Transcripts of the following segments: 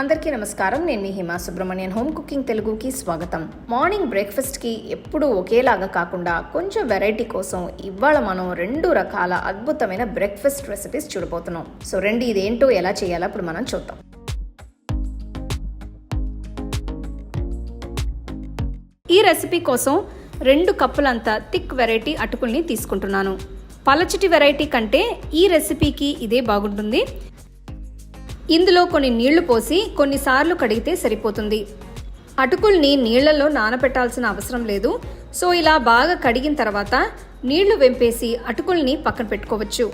అందరికీ నమస్కారం. నేను మీ హిమా సుబ్రహ్మణ్యన్. హోమ్ కుకింగ్ తెలుగుకి స్వాగతం. మార్నింగ్ బ్రేక్ఫాస్ట్కి ఎప్పుడూ ఒకేలాగా కాకుండా కొంచెం వెరైటీ కోసం ఇవాళ మనం రెండు రకాల అద్భుతమైన బ్రేక్ఫాస్ట్ రెసిపీస్ చూడబోతున్నాం. సో రెండు ఇదేంటో ఎలా చేయాలో ఇప్పుడు మనం చూద్దాం. ఈ రెసిపీ కోసం రెండు కప్పులంత థిక్ వెరైటీ అటుకుల్ని తీసుకుంటున్నాను. పలచటి వెరైటీ కంటే ఈ రెసిపీకి ఇదే బాగుంటుంది. ఇందులో కొన్ని నీళ్ళు పోసి కొన్నిసార్లు కడిగితే సరిపోతుంది. అటుకుల్ని నీళ్ళలో నానబెట్టాల్సిన అవసరం లేదు. సో ఇలా బాగా కడిగిన తర్వాత నీళ్ళు వెంపేసి అటుకుల్ని పక్కన పెట్టుకోవచ్చు.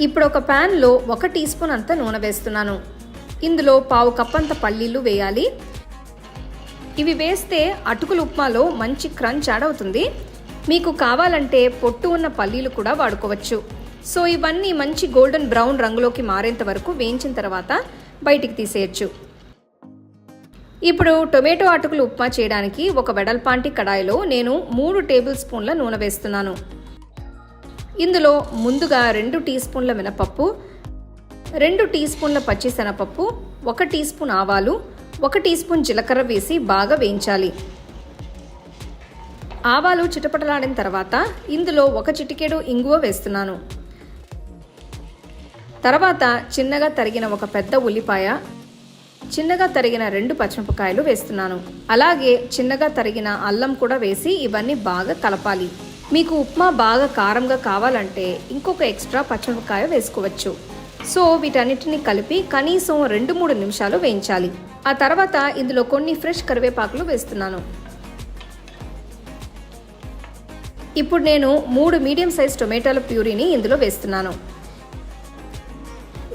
ఇప్పుడు ఒక ప్యాన్లో ఒక టీ స్పూన్ అంత నూనె వేస్తున్నాను. ఇందులో పావు కప్పంత పల్లీలు వేయాలి. ఇవి వేస్తే అటుకుల ఉప్మాలో మంచి క్రంచ్ యాడ్ అవుతుంది. మీకు కావాలంటే పొట్టు ఉన్న పల్లీలు కూడా వాడుకోవచ్చు. సో ఇవన్నీ మంచి గోల్డెన్ బ్రౌన్ రంగులోకి మారేంత వరకు వేయించిన తర్వాత బయటికి తీసేయచ్చు. ఇప్పుడు టొమాటో అటుకులు ఉప్మా చేయడానికి ఒక వెడల్పాంటి కడాయిలో నేను మూడు టేబుల్ స్పూన్ల నూనె వేస్తున్నాను. ఇందులో ముందుగా రెండు టీ స్పూన్ల మినపప్పు రెండు టీ స్పూన్ల పచ్చిశనగపప్పు ఒక టీ స్పూన్ ఆవాలు ఒక టీ స్పూన్ జీలకర్ర వేసి బాగా వేయించాలి. ఆవాలు చిటపటలాడిన తర్వాత ఇందులో ఒక చిటికెడు ఇంగువ వేస్తున్నాను. తర్వాత చిన్నగా తరిగిన ఒక పెద్ద ఉల్లిపాయ చిన్నగా తరిగిన రెండు పచ్చిమిరపకాయలు వేస్తున్నాను. అలాగే చిన్నగా తరిగిన అల్లం కూడా వేసి ఇవన్నీ బాగా కలపాలి. మీకు ఉప్మా బాగా కారంగా కావాలంటే ఇంకొక ఎక్స్ట్రా పచ్చిమిరపకాయ వేసుకోవచ్చు. సో వీటన్నిటిని కలిపి కనీసం రెండు మూడు నిమిషాలు వేయించాలి. ఆ తర్వాత ఇందులో కొన్ని ఫ్రెష్ కరివేపాకులు వేస్తున్నాను. ఇప్పుడు నేను మూడు మీడియం సైజ్ టొమాటోల ప్యూరీని ఇందులో వేస్తున్నాను.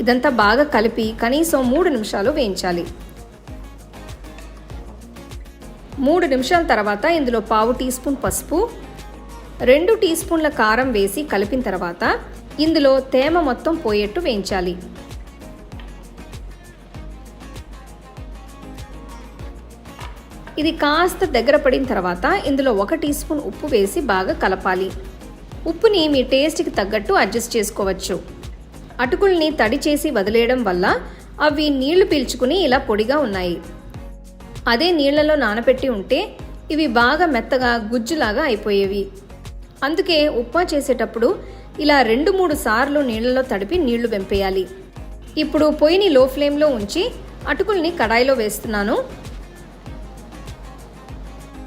ఇదంతా బాగా కలిపి కనీసం మూడు నిమిషాలు వేయించాలి. మూడు నిమిషాల తర్వాత ఇందులో పావు టీ స్పూన్ పసుపు రెండు టీ స్పూన్ల కారం వేసి కలిపిన తర్వాత ఇందులో తేమ మొత్తం పోయేట్టు వేయించాలి. ఇది కాస్త దగ్గర పడిన తర్వాత ఇందులో ఒక టీ స్పూన్ ఉప్పు వేసి బాగా కలపాలి. ఉప్పుని మీ టేస్ట్కి తగ్గట్టు అడ్జస్ట్ చేసుకోవచ్చు. అటుకుల్ని తడి చేసి వదిలేయడం వల్ల అవి నీళ్ళు పీల్చుకుని ఇలా పొడిగా ఉన్నాయి. అదే నీళ్ళలో నానబెట్టి ఉంటే ఇవి బాగా మెత్తగా గుజ్జులాగా అయిపోయేవి. అందుకే ఉప్మా చేసేటప్పుడు ఇలా రెండు మూడు సార్లు నీళ్ళలో తడిపి నీళ్ళు వెంపేయాలి. ఇప్పుడు పొయ్యిని లో ఫ్లేమ్లో ఉంచి అటుకుల్ని కడాయిలో వేస్తున్నాను.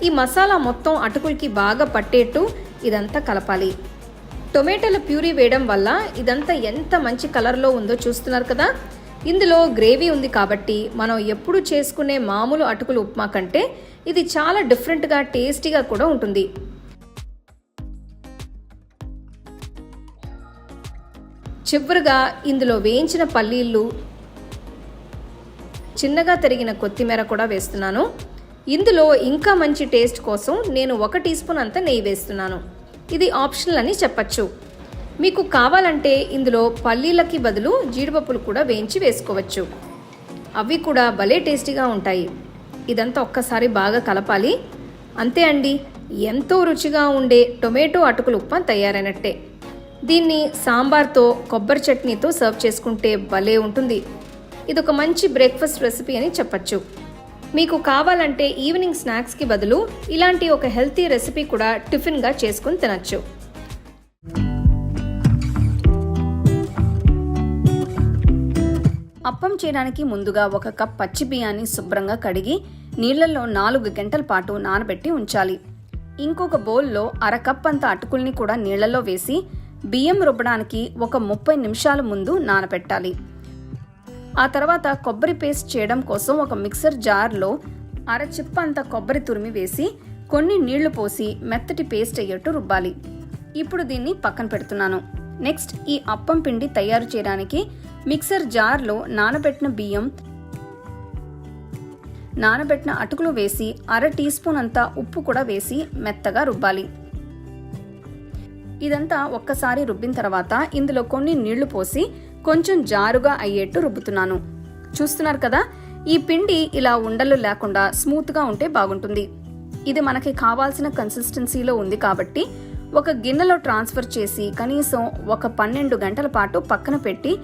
ఈ మసాలా మొత్తం అటుకులకి బాగా పట్టేట్టు ఇదంతా కలపాలి. టొమాటోల ప్యూరీ వేయడం వల్ల ఇదంతా ఎంత మంచి కలర్లో ఉందో చూస్తున్నారు కదా? ఇందులో గ్రేవీ ఉంది కాబట్టి మనం ఎప్పుడు చేసుకునే మామూలు అటుకులు ఉప్మా కంటే ఇది చాలా డిఫరెంట్గా టేస్టీగా కూడా ఉంటుంది. చివరిగా ఇందులో వేయించిన పల్లీలు చిన్నగా తరిగిన కొత్తిమీర కూడా వేస్తున్నాను. ఇందులో ఇంకా మంచి టేస్ట్ కోసం నేను ఒక టీ స్పూన్ అంత నెయ్యి వేస్తున్నాను. ఇది ఆప్షనల్ అని చెప్పచ్చు. మీకు కావాలంటే ఇందులో పల్లీలకి బదులు జీడిపప్పులు కూడా వేయించి వేసుకోవచ్చు. అవి కూడా భలే టేస్టీగా ఉంటాయి. ఇదంతా ఒక్కసారి బాగా కలపాలి. అంతే అండి ఎంతో రుచిగా ఉండే టొమాటో అటుకులు ఉప్మా తయారైనట్టే. దీన్ని సాంబార్తో కొబ్బరి చట్నీతో సర్వ్ చేసుకుంటే భలే ఉంటుంది. ఇదొక మంచి బ్రేక్ఫాస్ట్ రెసిపీ అని చెప్పచ్చు. మీకు కావాలంటే ఈవినింగ్ స్నాక్స్కి బదులు ఇలాంటి ఒక హెల్తీ రెసిపీ కూడా టిఫిన్గా చేసుకుని తినచ్చు. అప్పం చేయడానికి ముందుగా ఒక కప్ పచ్చి బియ్యాన్ని శుభ్రంగా కడిగి నీళ్ళలో నాలుగు గంటల పాటు నానబెట్టి ఉంచాలి. ఇంకొక బౌల్లో అర కప్ అంత అటుకుల్ని కూడా నీళ్ళలో వేసి బియ్యం రుబ్బడానికి ఒక ముప్పై నిమిషాల ముందు నానబెట్టాలి. ఆ తర్వాత కొబ్బరి పేస్ట్ చేయడం కోసం ఒక మిక్సర్ జార్లో అర చిప్ప అంత కొబ్బరి తురిమి వేసి కొన్ని నీళ్ళు పోసి మెత్తటి పేస్ట్ అయ్యేట్టు రుబ్బాలి. ఇప్పుడు దీన్ని పక్కన పెడుతున్నాను. నెక్స్ట్ ఈ అప్పం పిండి తయారు చేయడానికి మిక్సర్ జార్లో నానబెట్టిన బియ్యం నానబెట్టిన అటుకులు వేసి అర టీ స్పూన్ అంత ఉప్పు కూడా వేసి మెత్తగా రుబ్బాలి. ఇదంతా ఒక్కసారి రుబ్బిన తర్వాత ఇందులో కొన్ని నీళ్ళు పోసి కొంచెం జారుగా అయ్యేట్టు రుబ్బుతున్నాను. చూస్తున్నారు కదా? ఈ పిండి ఇలా ఉండలు లేకుండా స్మూత్గా ఉంటే బాగుంటుంది. ఇది మనకి కావాల్సిన కన్సిస్టెన్సీలో ఉంది కాబట్టి ఒక గిన్నెలో ట్రాన్స్ఫర్ చేసి కనీసం ఒక పన్నెండు గంటల పాటు పక్కన పెట్టి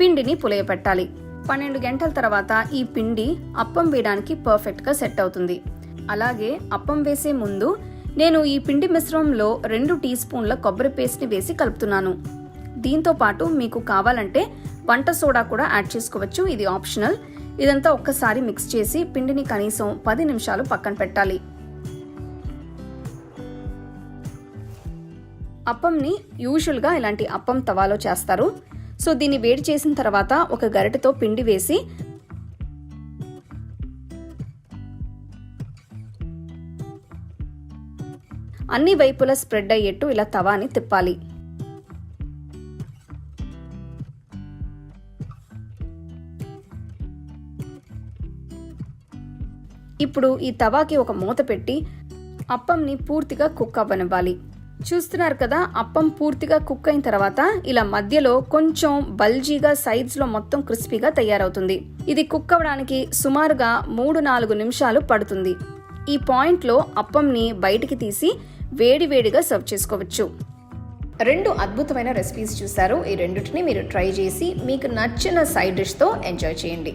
పిండిని పులయపెట్టాలి. పన్నెండు గంటల తర్వాత ఈ పిండి అప్పం వేయడానికి పర్ఫెక్ట్గా సెట్ అవుతుంది. అలాగే అప్పం వేసే ముందు నేను ఈ పిండి మిశ్రమంలో రెండు టీ స్పూన్ల కొబ్బరి పేస్ట్ని వేసి కలుపుతున్నాను. దీంతో పాటు మీకు కావాలంటే వంట సోడా కూడా యాడ్ చేసుకోవచ్చు. ఇది ఆప్షనల్. ఇదంతా ఒక్కసారి మిక్స్ చేసి పిండిని కనీసం పది నిమిషాలు పక్కన పెట్టాలి. అప్పంని యూజువల్గా ఇలాంటి అప్పం తవాలో చేస్తారు. సో దీన్ని వేడి చేసిన తర్వాత ఒక గరిటెతో పిండి వేసి అన్ని వైపులా స్ప్రెడ్ అయ్యేట్టు ఇలా తవాని తిప్పాలి. ఇప్పుడు ఈ తవాకి ఒక మూత పెట్టి అప్పంని పూర్తిగా కుక్ అవ్వనివ్వాలి. చూస్తున్నారు కదా అప్పం పూర్తిగా కుక్ అయిన తర్వాత ఇలా మధ్యలో కొంచెం బల్జీగా సైడ్స్ మొత్తం క్రిస్పీగా తయారవుతుంది. ఇది కుక్ అవ్వడానికి సుమారుగా మూడు నాలుగు నిమిషాలు పడుతుంది. ఈ పాయింట్లో అప్పంని బయటికి తీసి వేడివేడిగా సర్వ్ చేసుకోవచ్చు. రెండు అద్భుతమైన రెసిపీస్ చూసారు ఈ రెండింటిని మీరు ట్రై చేసి మీకు నచ్చిన సైడ్ డిష్తో ఎంజాయ్ చేయండి.